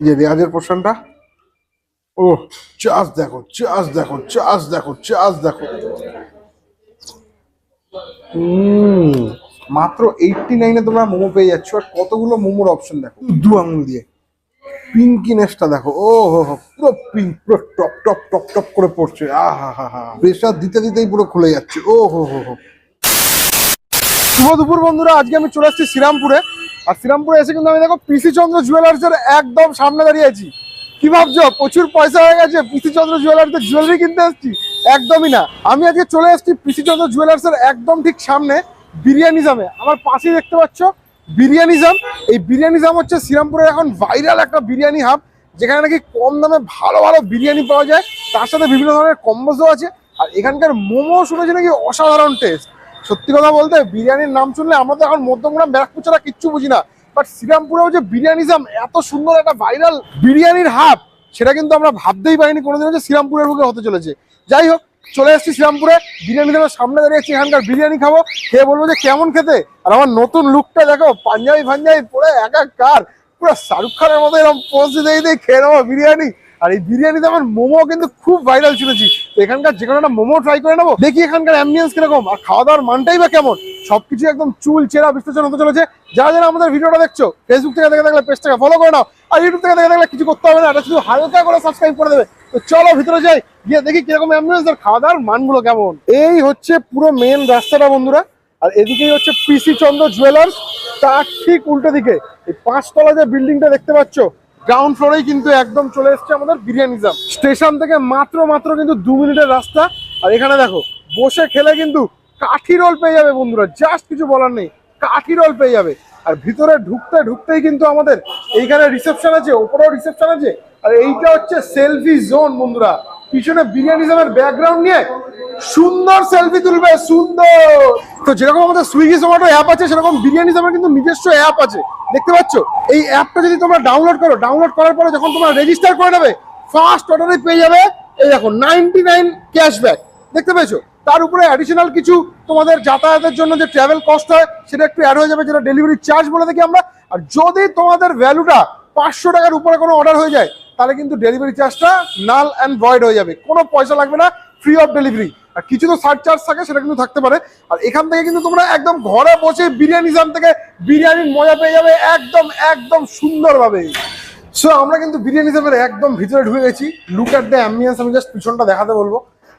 যে রেয়াজের পোর্শনটা ও, চাষ দেখো চাষ দেখো চাষ দেখো চাষ দেখো। মাত্র এইটটি নাইনে তোমরা মোমো পেয়ে যাচ্ছ, আর কতগুলো মোমোর অপশন দেখো। দু আঙুল দিয়ে। পিঙ্কিনেসটা দেখো, ও হো হো, পুরো পিঙ্ক পুরো টপ টপ টপ টপ করে পড়ছে। আহা হা হা প্রেশার দিতে দিতেই পুরো খুলে যাচ্ছে। ও হো হো হো। শুভ দুপুর বন্ধুরা, আজকে আমি চলে আসছি শ্রীরামপুরে। আর শ্রীরামপুরে এসে কিন্তু আমি দেখো পিসি চন্দ্র জুয়েলার্সের একদম সামনে দাঁড়িয়ে আছি। কি ভাবছ? প্রচুর পয়সা হয়ে গেছে পিসি চন্দ্র জুয়েলার্সের জুয়েলারি কিনতে এসেছি? একদমই না। আমি আজকে চলে এসেছি পিসি চন্দ্র জুয়েলার্সের একদম ঠিক সামনে বিরিয়ানিজামে আমার পাশেই দেখতে পাচ্ছ বিরিয়ানিজাম এই বিরিয়ানিজাম হচ্ছে শ্রীরামপুরের এখন ভাইরাল একটা বিরিয়ানি হাব যেখানে নাকি কম দামে ভালো ভালো বিরিয়ানি পাওয়া যায়। তার সাথে বিভিন্ন ধরনের কম্বোজও আছে। আর এখানকার মোমো শুনেছি নাকি অসাধারণ টেস্ট সত্যি কথা বলতে, বিরিয়ানির নাম শুনলে আমরা তো এখন মধ্যমগ্রাম, ব্যারাকপুর ছাড়া কিচ্ছু বুঝি না। বাট শ্রীরামপুরেও যে বিরিয়ানিজাম, এত সুন্দর একটা ভাইরাল বিরিয়ানির হাব সেটা কিন্তু আমরা ভাবতেই পারিনি কোনোদিনও যে শ্রীরামপুরের বুকে হতে চলেছে। যাই হোক, চলে এসেছি শ্রীরামপুরে, বিরিয়ানি দেওয়ার সামনে দাঁড়িয়েছি, এখানকার বিরিয়ানি খাব, খেয়ে বলব যে কেমন খেতে। আর আমার নতুন লুকটা দেখো, পাঞ্জাবি ফাঞ্জাবি পরে একাকার পুরো শাহরুখ খানের মতো এরকম পোস্ট দিয়ে দিয়ে খেয়ে নেব বিরিয়ানি। আর এই বিরিয়ানিতে আমার মোমো কিন্তু খুব ভাইরাল শুনেছি এখানকার যে কোনো একটা মোমো ট্রাই করে নেব, দেখি এখানকার অ্যাম্বিয়েন্স কীরকম। আর খাওয়া দাওয়ার মানটাই বা কেমন? সবকিছু একদম চুল, চেরা, বিশ্লেষণ হতে চলেছে। যারা যারা আমাদের ভিডিওটা দেখছ ফেসবুক থেকে দেখে থাকলে পেজটাকে ফলো করে নাও। আর ইউটিউব থেকে দেখে থাকলে কিছু করতে হবে না, এটা শুধু হালকা করে সাবস্ক্রাইব করে দেবে। তো চলো ভিতরে যাই, গিয়ে দেখি কীরকম অ্যাম্বিয়েন্স আর খাওয়া দাওয়ার মানগুলো কেমন। এই হচ্ছে পুরো মেন রাস্তাটা, বন্ধুরা। আর এদিকেই হচ্ছে পিসি চন্দ্র জুয়েলার্স তার ঠিক উল্টো দিকে। এই পাঁচতলা যে বিল্ডিংটা দেখতে পাচ্ছ গ্রাউন্ড ফ্লোরেই কিন্তু একদম চলে এসছে আমাদের বিরিয়ানিজাম স্টেশন থেকে মাত্র মাত্র কিন্তু দু মিনিটের রাস্তা। আর এখানে দেখো, বসে খেলে কিন্তু কাঠি রোল পেয়ে যাবে বন্ধুরা জাস্ট কিছু বলার নেই, কাঠি রোল পেয়ে যাবে। আর ভিতরে ঢুকতে ঢুকতেই কিন্তু আমাদের এইখানে রিসেপশন আছে, ওপরেও রিসেপশন আছে। আর এইটা হচ্ছে সেলফি জোন বন্ধুরা পিছনে বিরিয়ানিজমের ব্যাকগ্রাউন্ড নিয়ে সুন্দর সেলফি তুলবে, সুন্দর। তো যেরকম আমাদের সুইগি জোম্যাটো অ্যাপ আছে, সেরকম বিরিয়ানিজমের কিন্তু নিজস্ব অ্যাপ আছে। দেখতে পাচ্ছ? এই অ্যাপটা যদি তোমরা ডাউনলোড করো ডাউনলোড করার পরে যখন তোমরা রেজিস্টার করে নেবে ফার্স্ট অর্ডারে পেয়ে যাবে এই দেখো নাইনটি নাইন ক্যাশব্যাক দেখতে পেয়েছ? তার উপরে অ্যাডিশনাল কিছু তোমাদের যাতায়াতের জন্য যে ট্রাভেল কস্ট হয়, সেটা একটু অ্যাড হয়ে যাবে, যেটা ডেলিভারি চার্জ বলে থাকি আমরা। আর যদি তোমাদের ভ্যালুটা পাঁচশো টাকার উপরে কোনো অর্ডার হয়ে যায় তাহলে কিন্তু ডেলিভারি চার্জটা নাল অ্যান্ড ভয়েড হয়ে যাবে। কোনো পয়সা লাগবে না ফ্রি অফ ডেলিভারি আর কিছু তো সার্চ চার্জ থাকে, সেটা কিন্তু থাকতে পারে। আর এখান থেকে কিন্তু তোমরা একদম ঘরে বসে বিরিয়ানি জাম থেকে বিরিয়ানির মজা পেয়ে যাবে একদম একদম সুন্দরভাবে। সো আমরা কিন্তু বিরিয়ানি জামের একদম ভিতরে ঢুকে গেছি। লুক অ্যাট দ্য অ্যাম্বিয়েন্স আমি জাস্ট পিছনটা দেখাতে বলব।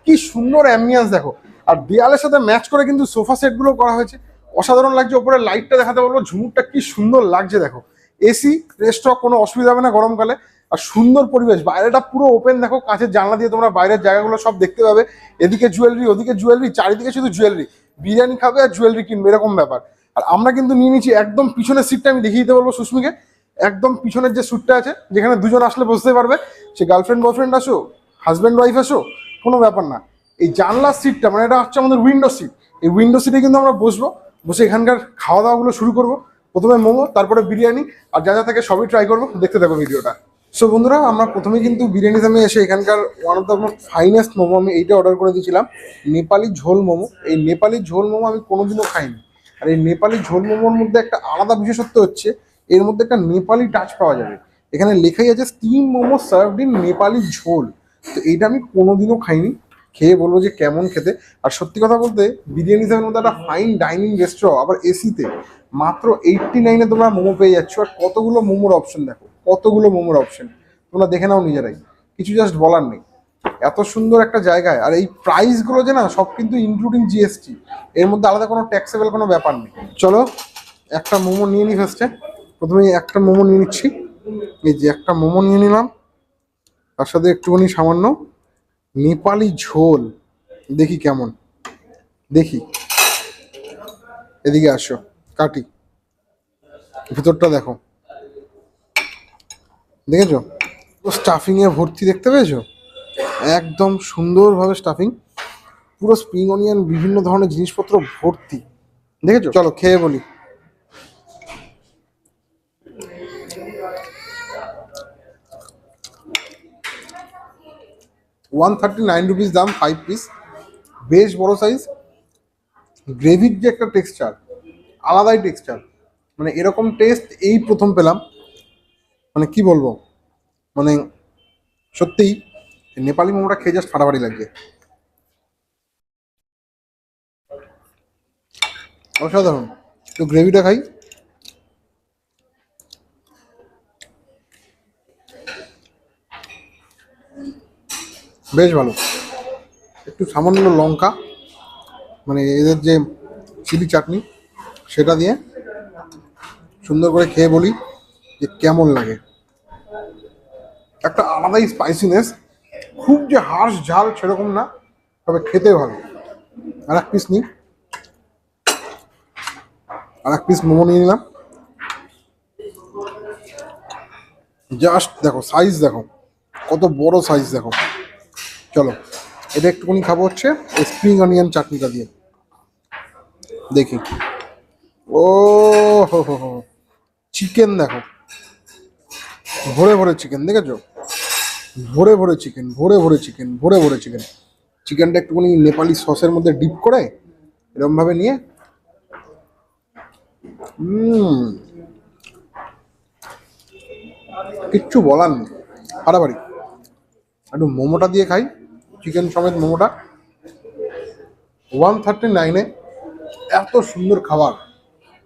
কি সুন্দর অ্যাম্বিয়েন্স দেখো। আর দেয়ালের সাথে ম্যাচ করে কিন্তু সোফা সেটগুলো করা হয়েছে। অসাধারণ লাগছে, ওপরে লাইটটা দেখাতে বলব। ঝুমুরটা কি সুন্দর লাগছে, দেখো। এসি রেস্টক কোনো অসুবিধা হবে না গরমকালে। আর সুন্দর পরিবেশ। বাইরেটা পুরো ওপেন দেখো কাঁচের জানলা দিয়ে তোমরা বাইরের জায়গাগুলো সব দেখতে পাবে। এদিকে জুয়েলারি ওদিকে জুয়েলারি চারিদিকে শুধু জুয়েলারি বিরিয়ানি খাবে আর জুয়েলারি কিনবে, এরকম ব্যাপার। আর আমরা কিন্তু নিয়ে নিচ্ছি, একদম পিছনের সিটটা আমি দেখিয়ে দিতে বলব সুস্মিকে। একদম পিছনের যে সুটটা আছে, যেখানে দুজন আসলে বসতে পারবে, সে গার্লফ্রেন্ড বয়ফ্রেন্ড আসো হাজব্যান্ড ওয়াইফ আসো, কোনো ব্যাপার না। এই জানলার সিটটা মানে এটা হচ্ছে আমাদের উইন্ডো সিট এই উইন্ডো সিটে কিন্তু আমরা বসবো, বসে এখানকার খাওয়া দাওয়াগুলো শুরু করব। প্রথমে মোমো, তারপরে বিরিয়ানি, আর যা যা থাকে সবই ট্রাই করব। দেখতে থাকো ভিডিওটা সো বন্ধুরা, আমরা প্রথমে কিন্তু বিরিয়ানি দামে এসে এখানকার one of the finest momo আমি এইটা অর্ডার করে দিয়েছিলাম, নেপালি ঝোল মোমো। এই নেপালি ঝোল মোমো আমি কোনোদিনও খাইনি। আর এই নেপালি ঝোল মোমোর মধ্যে একটা আলাদা বিশেষত্ব হচ্ছে, এর মধ্যে একটা নেপালি টাচ পাওয়া যাবে। এখানে লেখাই আছে steam momo served in Nepali ঝোল। তো এইটা আমি কোনোদিনও খাইনি। খেয়ে বলব যে কেমন খেতে। আর সত্যি কথা বলতে, বিরিয়ানি সেভের মধ্যে একটা ফাইন ডাইনিং রেস্টুরেন্ট আবার এসিতে মাত্র এইটটি নাইনে তোমরা মোমো পেয়ে যাচ্ছ, আর কতগুলো মোমোর অপশন দেখো। কতগুলো মোমোর অপশন তোমরা দেখে নাও নিজেরাই। কিছু জাস্ট বলার নেই। এত সুন্দর একটা জায়গায়, আর এই প্রাইসগুলো যে না, সব কিন্তু ইনক্লুডিং জিএসটি এর মধ্যে আলাদা কোনো ট্যাক্সেবল কোনো ব্যাপার নেই। চলো, একটা মোমো নিয়ে নি ফার্স্টে প্রথমে একটা মোমো নিয়ে নিচ্ছি। এই যে একটা মোমো নিয়ে নিলাম। তার সাথে একটুখানি সামান্য নেপালি ঝোল। দেখি কেমন। দেখি। এদিকে আসো, কাটি। ভিতরটা দেখো। দেখেছ? পুরো স্টাফিংয়ে ভর্তি দেখতে পেয়েছ? একদম সুন্দরভাবে স্টাফিং পুরো স্প্রিং অনিয়ন বিভিন্ন ধরনের জিনিসপত্র ভর্তি। দেখেছ? চলো, খেয়ে বলি। ওয়ান থার্টি নাইন রুপিস দাম ফাইভ পিস বেশ বড় সাইজ গ্রেভির যে একটা টেক্সচার আলাদাই টেক্সচার মানে এরকম টেস্ট এই প্রথম পেলাম। মানে কি বলব? মানে সত্যিই, নেপালি মোমোটা খেয়ে জাস্ট ফাটাফাটি লাগছে। অসাধারণ। একটু গ্রেভিটা খাই। বেশ ভালো। একটু সামান্য লঙ্কা মানে এদের যে চিলি চাটনি সেটা দিয়ে সুন্দর করে খেয়ে বলি। যে কেমন লাগে। একটা আলাদাই স্পাইসিনেস খুব যে হার্শ ঝাল সেরকম না, তবে খেতে ভালো। আর এক পিস নিই আর এক পিস মোমো নিয়ে নিলাম। জাস্ট দেখো সাইজ দেখো, কত বড় সাইজ দেখো। চলো, এটা একটুখানি খাব হচ্ছে স্প্রিং অনিয়ন চাটনিটা দিয়ে। দেখি। ও হো হো চিকেন দেখো। ভরে ভরে চিকেন, দেখেছ? ভরে ভরে চিকেন, ভরে ভরে চিকেন, ভরে ভরে চিকেন। চিকেনটা একটুখানি নেপালি সসের মধ্যে ডিপ করে এরকম ভাবে নিয়ে কিচ্ছু বলার নেই। হারাবাড়ি একটু মোমোটা দিয়ে খাই, চিকেন সমেত মোমোটা। ওয়ান থার্টি নাইনে এত সুন্দর খাবার।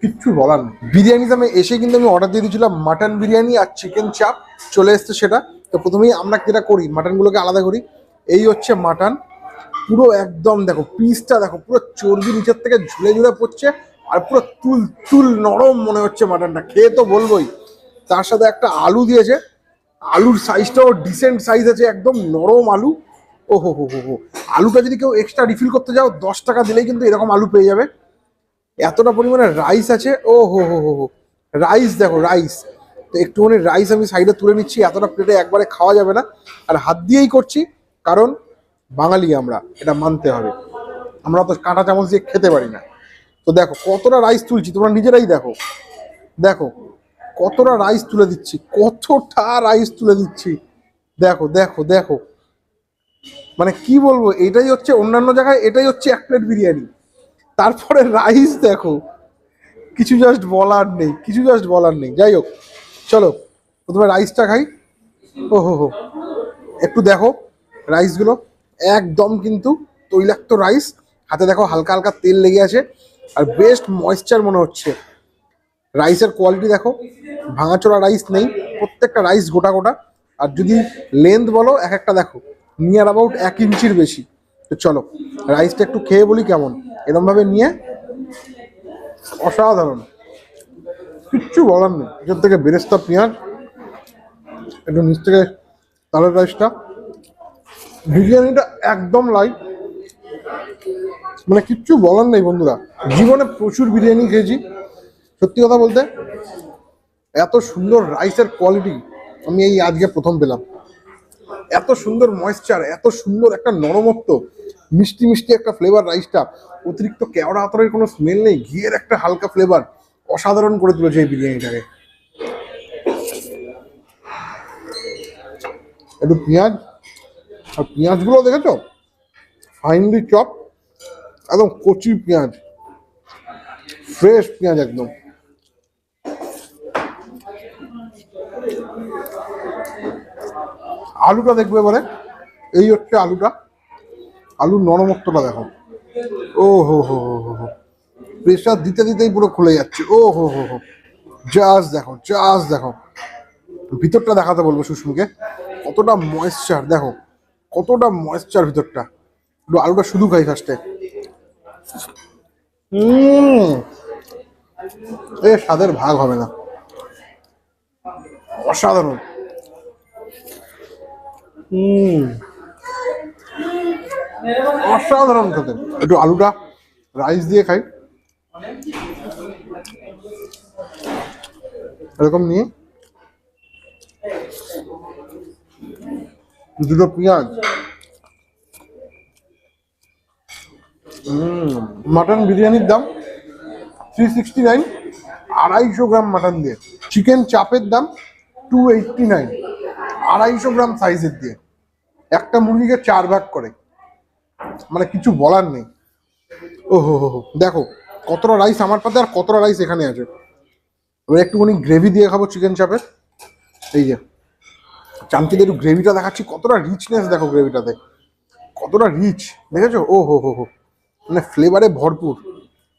কিচ্ছু বলার নেই। বিরিয়ানি দামে এসে কিন্তু আমি অর্ডার দিয়ে দিয়েছিলাম মাটন বিরিয়ানি আর চিকেন চাপ চলে এসছে সেটা। তো প্রথমেই আমরা যেটা করি মাটনগুলোকে আলাদা করি। এই হচ্ছে মাটন পুরো একদম দেখো পিসটা দেখো, পুরো চর্বি নিচের থেকে ঝুলে ঝুলে পড়ছে আর পুরো তুল তুল নরম মনে হচ্ছে মাটনটা খেয়ে তো বলবোই। তার সাথে একটা আলু দিয়েছে। আলুর সাইজটাও ডিসেন্ট সাইজ আছে, একদম নরম আলু। ও হো হো হো আলুটা যদি কেউ এক্সট্রা রিফিল করতে যাও, দশ টাকা দিলেই কিন্তু এরকম আলু পেয়ে যাবে। এতটা পরিমাণে রাইস আছে, ও হো হো হো হো। রাইস দেখো রাইস তো একটুখানি রাইস আমি সাইডে তুলে নিচ্ছি, এতটা প্লেটে একবারে খাওয়া যাবে না। আর হাত দিয়েই করছি, কারণ বাঙালি আমরা, এটা মানতে হবে। আমরা তো কাঁটা চামচ দিয়ে খেতে পারি না। তো দেখো, কতটা রাইস তুলছি, তোমরা নিজেরাই দেখো। দেখো, কতটা রাইস তুলে দিচ্ছি, কতটা রাইস তুলে দিচ্ছি। দেখো দেখো দেখো। মানে কি বলব, এটাই হচ্ছে অন্যান্য জায়গায়, এটাই হচ্ছে এক প্লেট বিরিয়ানি। তারপরে রাইস দেখো। কিছু জাস্ট বলার নেই, কিছু জাস্ট বলার নেই। যাই হোক, চলো, প্রথমে রাইসটা খাই। ও হো হো, একটু দেখো রাইসগুলো। একদম কিন্তু তৈলাক্ত রাইস। হাতে দেখো হালকা হালকা তেল লেগে আছে। আর বেস্ট ময়েশ্চার মনে হচ্ছে। রাইসের কোয়ালিটি দেখো, ভাঙাচোরা রাইস নেই। প্রত্যেকটা রাইস গোটা গোটা। আর যদি লেন্থ বলো, এক একটা দেখো নিয়ার অ্যাবাউট এক ইঞ্চির বেশি। তো চলো রাইসটা একটু খেয়ে বলি কেমন? এরমভাবে নিয়ে, অসাধারণ। কিচ্ছু বলার নেই। এখান থেকে বেরেস্তা, পেঁয়াজ, একটু নিচ থেকে তালের রাইসটা বিরিয়ানিটা একদম লাইট মানে কিচ্ছু বলার নেই বন্ধুরা। জীবনে প্রচুর বিরিয়ানি খেয়েছি, সত্যি কথা বলতে। এত সুন্দর রাইসের কোয়ালিটি আমি এই আজকে প্রথম পেলাম। এত সুন্দর ময়েশ্চার এত সুন্দর একটা নরমত্ব। মিষ্টি মিষ্টি একটা ফ্লেভার রাইসটা অতিরিক্ত কেওড়া আতরের কোনো স্মেল নেই, ঘিয়ের একটা হালকা ফ্লেভার অসাধারণ করে তুলেছে এই বিরিয়ানিটাকে। একটু পেঁয়াজ, আর পেঁয়াজগুলো দেখেছ? ফাইনলি চপ একদম কচি পেঁয়াজ। ফ্রেশ পেঁয়াজ একদম। আলুটা দেখবে এবারে। এই হচ্ছে আলুটা। আলুর নরমত্বটা দেখো। ও হো হো হো হো হো। প্রেশার দিতে দিতেই পুরো খুলে যাচ্ছে। ও হো হো হো। জাস্ট দেখো জাস্ট দেখো। ভিতরটা দেখাতে বলব সুস্মিকে। কতটা ময়েশ্চার দেখো। কতটা ময়েশ্চার ভিতরটা। একটু আলুটা শুধু খাই ফার্স্টে এ। স্বাদের ভাগ হবে না। অসাধারণ। হুম অসাধারণ খেতে। একটু আলুটা রাইস দিয়ে খাই। এরকম নিয়ে। দুটো পেঁয়াজ। মাটন বিরিয়ানির দাম থ্রি সিক্সটি নাইন আড়াইশো গ্রাম মাটন দিয়ে। চিকেন চাপের দাম টু এইটটি নাইন আড়াইশো গ্রাম সাইজের দিয়ে। একটা মুরগিকে চার ভাগ করে। মানে কিছু বলার নেই। ও হো হো দেখো, কতটা রাইস আমার পাতে আর কতটা রাইস এখানে আছে। এবার একটুখানি গ্রেভি দিয়ে খাব চিকেন চাপের এই যে, চামচিদের একটু গ্রেভিটা দেখাচ্ছি, কতটা রিচনেস দেখো গ্রেভিটাতে কতটা রিচ দেখেছ? ও হো হো। হো মানে ফ্লেভারে ভরপুর।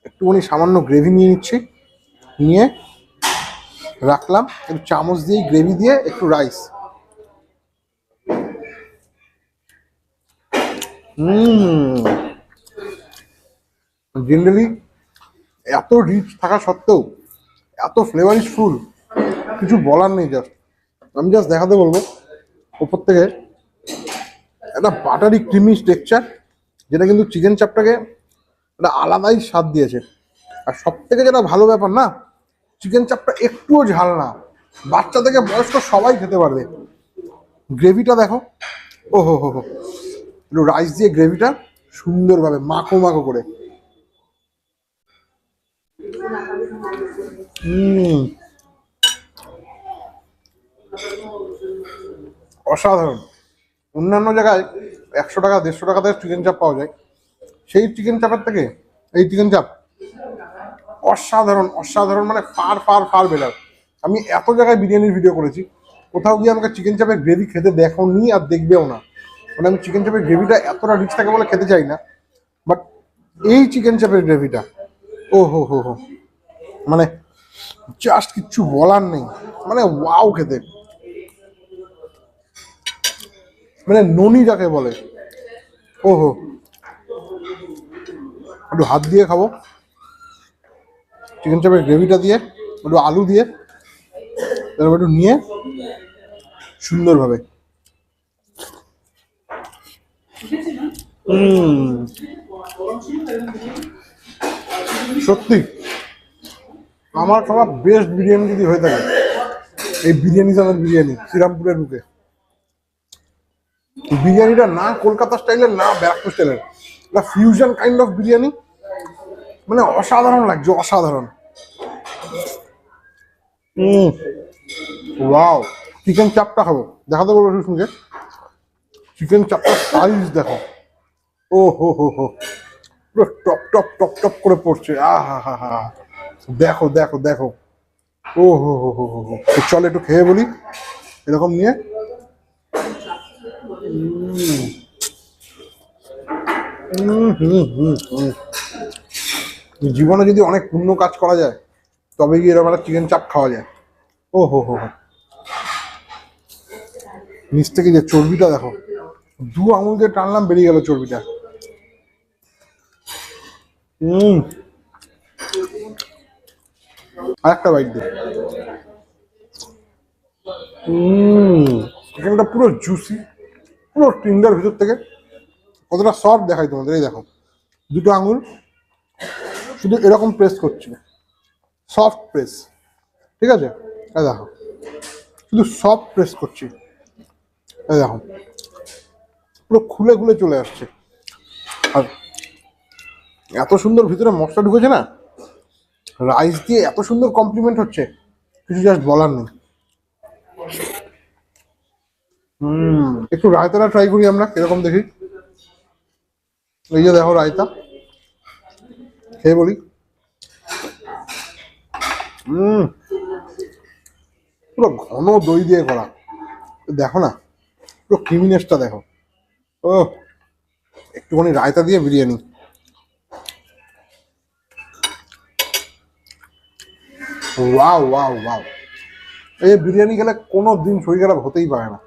একটুখানি সামান্য গ্রেভি নিয়ে নিচ্ছি। নিয়ে রাখলাম, একটু চামচ দিয়ে গ্রেভি দিয়ে একটু রাইস হুম জেনারেলি এত রিচ থাকা সত্ত্বেও, এত ফ্লেভারিশ ফুল কিছু বলার নেই জাস্ট আমি জাস্ট দেখাতে বলব ওপর থেকে একটা বাটারি ক্রিমি টেক্সচার যেটা কিন্তু চিকেন চাপটাকে একটা আলাদাই স্বাদ দিয়েছে। আর সব থেকে যেটা ভালো ব্যাপার না চিকেন চাপটা একটুও ঝাল না। বাচ্চা থেকে বয়স্ক সবাই খেতে পারবে। গ্রেভিটা দেখো। ও হো হো হো একটু রাইস দিয়ে গ্রেভিটা সুন্দরভাবে মাখো মাখো করে। অসাধারণ। অন্যান্য জায়গায় একশো টাকা, দেড়শো টাকাতে চিকেন চাপ পাওয়া যায়। সেই চিকেন চাপের থেকে এই চিকেন চাপ অসাধারণ অসাধারণ মানে ফার ফার ফার বেটার আমি এত জায়গায় বিরিয়ানির ভিডিও করেছি। কোথাও গিয়ে আমাকে চিকেন চাপের গ্রেভি খেতে দেখো নি আর দেখবেও না। মানে আমি চিকেন চাপের গ্রেভিটা এতটা রিচ থাকে বলে খেতে চাই না বাট এই চিকেন চাপের গ্রেভিটা ও হো হো হো মানে জাস্ট কিচ্ছু বলার নেই মানে ওয়াও খেতে। মানে ননি যাকে বলে, ও হো। একটু হাত দিয়ে খাব। চিকেন চাপের গ্রেভিটা দিয়ে, একটু আলু দিয়ে, তারপর একটু নিয়ে, সুন্দরভাবে। সত্যি, আমার খাওয়া বেস্ট বিরিয়ানি যদি হয়ে থাকে, এই বিরিয়ানি চালের বিরিয়ানি, শ্রীরামপুরের বুকে। বিরিয়ানিটা না কলকাতা স্টাইলের না ব্যারাকপুর স্টাইলের এটা ফিউশন কাইন্ড অফ বিরিয়ানি মানে অসাধারণ লাগছে, অসাধারণ। ওয়াও চিকেন চাপটা খাব। দেখাতে বলব শুনকে চিকেন চাপটার সাইজ দেখো। ও হো হো হো। পুরো টপ টপ টপ টপ করে পড়ছে। আ, হা হা দেখো দেখো দেখো। ও, হো হো হো হো চল একটু খেয়ে বলি, এরকম নিয়ে। জীবনে যদি অনেক পুণ্য কাজ করা যায় তবে গিয়ে এরকম একটা চিকেন চাপ খাওয়া যায়। ও, হো হো হো। নিচ থেকে যে চর্বিটা দেখো, দু আঙুল দিয়ে টানলাম, বেরিয়ে গেল চর্বিটা। হুম। আরেকটা বাইট দে। হুম। চিকেনটা পুরো জুসি পুরো টিন্ডার ভিতর থেকে কতটা সফট দেখাই তোমাদের, এই দেখো। দুটো আঙুল, শুধু এরকম প্রেস করছি। সফট প্রেস ঠিক আছে? এই দেখো। শুধু সফট প্রেস করছি। এই দেখো। পুরো খুলে খুলে চলে আসছে। আর এত সুন্দর ভিতরে মশলা ঢুকেছে না? রাইস দিয়ে এত সুন্দর কমপ্লিমেন্ট হচ্ছে। কিছু জাস্ট বলার নেই। হুম, একটু রায়তাটা ট্রাই করি আমরা, কীরকম দেখি? এই যে দেখো রায়তা। খেয়ে বলি। পুরো ঘন দই দিয়ে করা। দেখো না, পুরো ক্রিমিনেসটা দেখো। ও একটুখানি রায়তা দিয়ে বিরিয়ানি। ওয়াও ওয়াও ওয়াও এই বিরিয়ানি খেলে কোনো দিন শরীর খারাপ হতেই পারে না।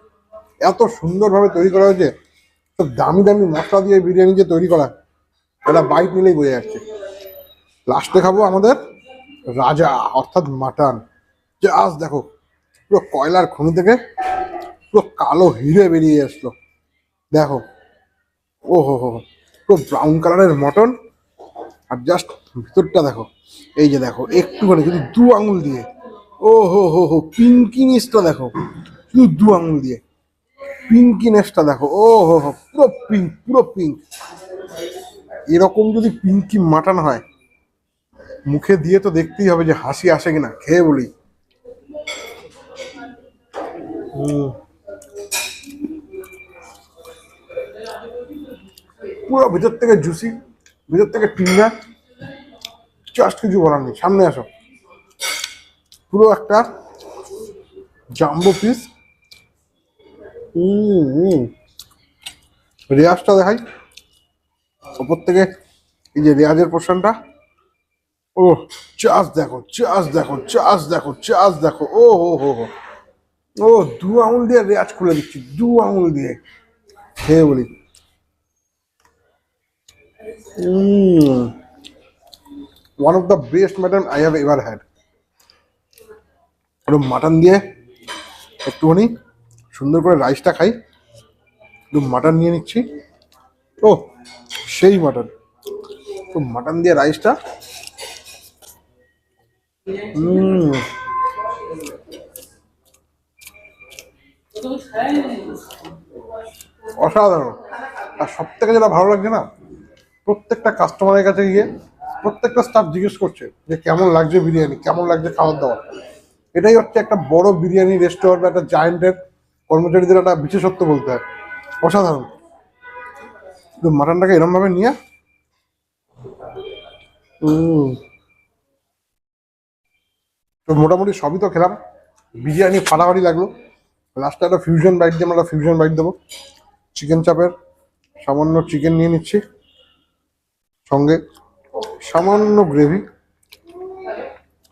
এত সুন্দরভাবে তৈরি করা হয়েছে দামি দামি মশলা দিয়ে বিরিয়ানি যে তৈরি করা এটা বাইট নিলেই বোঝা যাচ্ছে। লাস্টে খাব আমাদের রাজা অর্থাৎ মাটন। জাস্ট দেখো পুরো কয়লার খনি থেকে পুরো কালো হিরে বেরিয়ে আসলো। দেখো ও হো হো, পুরো ব্রাউন কালারের মটন। আর জাস্ট ভিতরটা দেখো, এই যে দেখো, একটুখানি শুধু দু আঙুল দিয়ে। ও হো হো হো, পিঙ্কিনেসটা দেখো, শুধু দু আঙুল দিয়ে। পিঙ্কিনেসটা দেখো, ও হো হো, পুরো পিঙ্ক পুরো পিঙ্ক এরকম যদি পিঙ্কি মাটন হয়, মুখে দিয়ে তো দেখতেই হবে যে হাসি আসে কিনা, খেয়ে বলি। পুরো ভিতর থেকে জুসি ভিতর থেকে টিঙ্গা জাস্ট কিছু বলার নেই। সামনে আসো। পুরো একটা জাম্বো পিস রেয়াজটা দেখাই। ওপর থেকে এই যে রেয়াজের পোর্শনটা ও চাষ দেখো চাষ দেখো চাষ দেখো চাষ দেখো। ও হো হো হো ও, দু আঙুল দিয়ে রেয়াজ খুলে দিচ্ছি। দু আঙুল দিয়ে। খেয়ে বলি। One of the best mutton I have ever had একটু মাটন দিয়ে একটুখানি সুন্দর করে রাইসটা খাই। একটু মাটন নিয়ে নিচ্ছি। ও, সেই মাটন তো মাটন দিয়ে রাইসটা অসাধারণ। আর সব থেকে যেটা ভালো লাগছে না প্রত্যেকটা কাস্টমারের কাছে গিয়ে প্রত্যেকটা স্টাফ জিজ্ঞেস করছে যে কেমন লাগছে বিরিয়ানি, কেমন লাগছে খাবার দাবার। এটাই হচ্ছে একটা বড় বিরিয়ানি রেস্টুরেন্ট বা একটা জায়েন্টের কর্মচারীদের একটা বিশেষত্ব বলতে হয়। অসাধারণ। তো মাটনটাকে এরমভাবে নিয়ে তো মোটামুটি সবই তো খেলাম। বিরিয়ানি ফাটাফাটি লাগল। লাস্টে একটা ফিউশন বাইট দিয়ে আমরা ফিউশন বাইট দেবো। চিকেন চাপের সামান্য চিকেন নিয়ে নিচ্ছি। সঙ্গে সামান্য গ্রেভি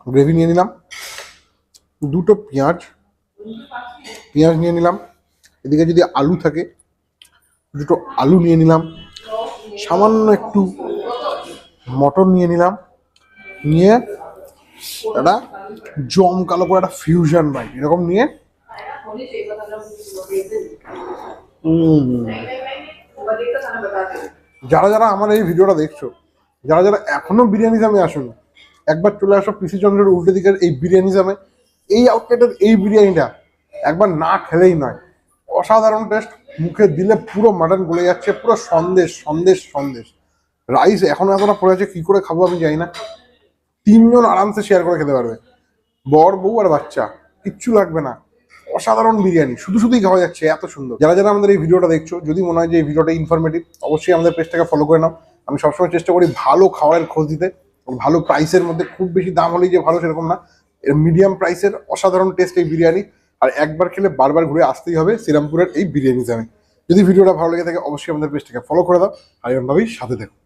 গ্রেভি নিয়ে নিলাম। দুটো পেঁয়াজ। পেঁয়াজ নিয়ে নিলাম। এদিকে যদি আলু থাকে, দুটো আলু নিয়ে নিলাম। সামান্য একটু মটর নিয়ে নিলাম। নিয়ে একটা জম কালো করে একটা ফিউশন বাইট এরকম নিয়ে যারা যারা আমার এই ভিডিওটা দেখছ, যারা যারা এখনও বিরিয়ানি জামে আসুন, একবার চলে আসো পিসি চন্দ্রের উল্টো দিকের এই বিরিয়ানি জামে। এই আউটলেটের এই বিরিয়ানিটা একবার না খেলেই নয়। অসাধারণ টেস্ট মুখে দিলে পুরো মাটন গলে যাচ্ছে, পুরো সন্দেশ সন্দেশ সন্দেশ। রাইস এখনও এতটা পড়ে আছে, কী করে খাব আমি জানি না। তিনজন আরামসে শেয়ার করে খেতে পারবে। বর, বউ আর বাচ্চা, কিচ্ছু লাগবে না। অসাধারণ বিরিয়ানি। শুধু শুধুই খাওয়া যাচ্ছে, এত সুন্দর। যারা যারা আমাদের এই ভিডিওটা দেখছ, যদি মনে হয় যে এই ভিডিওটা ইনফরমেটিভ অবশ্যই আমাদের পেজটাকে ফলো করে নাও। আমি সবসময় চেষ্টা করি ভালো খাবারের খোঁজ দিতে ভালো প্রাইসের মধ্যে খুব বেশি দাম হলেই যে ভালো সেরকম না। এর মিডিয়াম প্রাইসের অসাধারণ টেস্ট এই বিরিয়ানি। আর একবার খেলে বারবার ঘুরে আসতেই হবে শ্রীরামপুরের এই বিরিয়ানি জামে যদি ভিডিওটা ভালো লেগে থাকে, অবশ্যই আমাদের পেজটাকে ফলো করে দাও। আর এরকমভাবেই সাথে দেখো